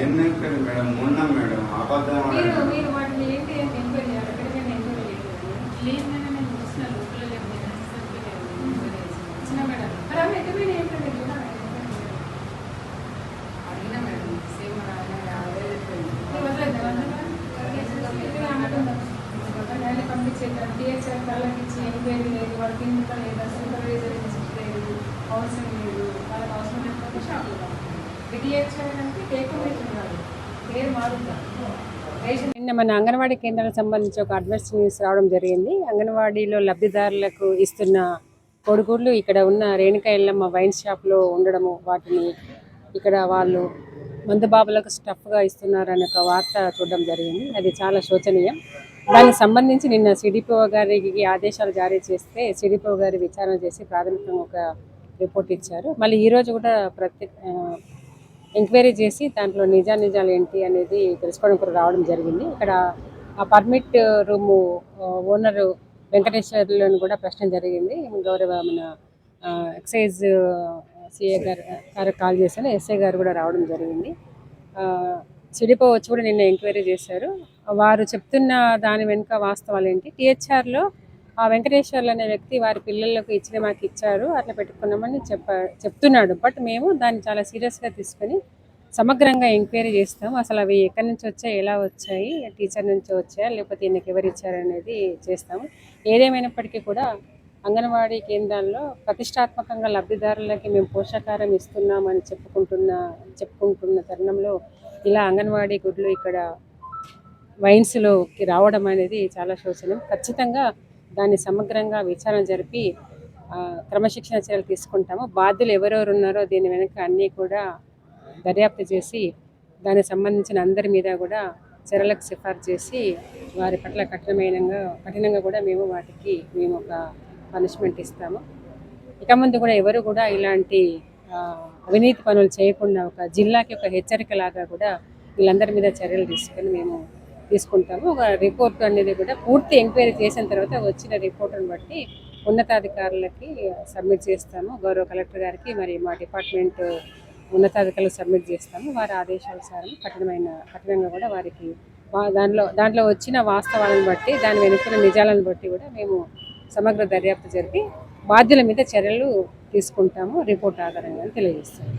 ఎన్నెక్కడు madam? ఉన్నాం madam అబద్ధం అసలు పంపించేద్దాం? టీహెచ్ఆర్ వాళ్ళకి ఇచ్చి ఎంక్వైరీ లేదు వాళ్ళకి ఇంకా లేదా? సూపర్వైజర్ ఇన్స్టిట్యూట్ లేదు అవసరం లేదు వాళ్ళకి అవసరం లేకపోతే షాపులు టీహెచ్ఆర్ అంటే టేక్ కాదు పేరు మారుద్దాం రేషన్ నిన్న మన అంగన్వాడీ కేంద్రాలకు సంబంధించి ఒక అడ్వర్స్ న్యూస్ రావడం జరిగింది. అంగన్వాడీలో లబ్ధిదారులకు ఇస్తున్న కొడుకుళ్ళు ఇక్కడ ఉన్న రేణుకా ఎల్లమ్మ వైన్ షాప్లో ఉండడము వాటిని ఇక్కడ వాళ్ళు మందుబాబులకు స్టఫ్గా ఇస్తున్నారనే ఒక వార్త చూడడం జరిగింది. అది చాలా శోచనీయం. దానికి సంబంధించి నిన్న సిడిపిఓ గారికి ఆదేశాలు జారీ చేస్తే సిడిపిఓ గారి విచారణ చేసి ప్రాథమికంగా ఒక రిపోర్ట్ ఇచ్చారు. మళ్ళీ ఈరోజు కూడా ప్రతి ఎంక్వైరీ చేసి దాంట్లో నిజానిజాలు ఏంటి అనేది తెలుసుకోవడం కూడా రావడం జరిగింది. ఇక్కడ ఆ పర్మిట్ రూము ఓనరు వెంకటేశ్వర్లను కూడా ప్రశ్న జరిగింది. గౌరవ మన ఎక్సైజ్ సిఏ గారు గారు కాల్ చేశాను ఎస్ఐ గారు కూడా రావడం జరిగింది. సిడిపో వచ్చి కూడా నిన్న ఎంక్వైరీ చేశారు. వారు చెప్తున్న దాని వెనుక వాస్తవాలు ఏంటి? టీహెచ్ఆర్లో ఆ వెంకటేశ్వర్లు అనే వ్యక్తి వారి పిల్లలకు ఇచ్చిన మాకు ఇచ్చారు అట్లా పెట్టుకున్నామని చెప్ప చెప్తున్నాడు. బట్ మేము దాన్ని చాలా సీరియస్గా తీసుకొని సమగ్రంగా ఎంక్వైరీ చేస్తాం. అసలు అవి ఎక్కడి నుంచి వచ్చాయి ఎలా వచ్చాయి టీచర్ నుంచి వచ్చాయా లేకపోతే ఈయనకి ఎవరు ఇచ్చారనేది చేస్తాము. ఏదేమైనప్పటికీ కూడా అంగన్వాడీ కేంద్రాల్లో ప్రతిష్టాత్మకంగా లబ్ధిదారులకి మేము పోషకాహారం ఇస్తున్నామని చెప్పుకుంటున్న చెప్పుకుంటున్న తరుణంలో ఇలా అంగన్వాడీ గుడ్లు ఇక్కడ వైన్స్లోకి రావడం అనేది చాలా శోచనం ఖచ్చితంగా దాన్ని సమగ్రంగా విచారణ జరిపి క్రమశిక్షణ చర్యలు తీసుకుంటాము. బాధ్యులు ఎవరెవరు ఉన్నారో దీని వెనుక అన్నీ కూడా దర్యాప్తు చేసి దానికి సంబంధించిన అందరి మీద కూడా చర్యలకు సిఫార్సు చేసి వారి పట్ల కఠినమైనగా కఠినంగా కూడా మేము వాటికి మేము ఒక పనిష్మెంట్ ఇస్తాము. ఇక ముందు కూడా ఎవరు కూడా ఇలాంటి అవినీతి పనులు చేయకుండా ఒక జిల్లాకి ఒక హెచ్చరిక లాగా కూడా వీళ్ళందరి మీద చర్యలు తీసుకొని మేము తీసుకుంటాము. ఒక రిపోర్ట్ అనేది కూడా పూర్తి ఎంక్వైరీ చేసిన తర్వాత వచ్చిన రిపోర్ట్ని బట్టి ఉన్నతాధికారులకి సబ్మిట్ చేస్తాము. గౌరవ కలెక్టర్ గారికి మరి మా డిపార్ట్మెంట్ ఉన్నతాధికారులకు సబ్మిట్ చేస్తాము. వారి ఆదేశానుసారం కఠినమైన కఠినంగా కూడా వారికి దానిలో దాంట్లో దాంట్లో వచ్చిన వాస్తవాలను బట్టి దాని వెనుకున్న నిజాలను బట్టి కూడా మేము సమగ్ర దర్యాప్తు జరిపి బాధ్యుల మీద చర్యలు తీసుకుంటాము. రిపోర్ట్ ఆధారంగా తెలియజేస్తాము.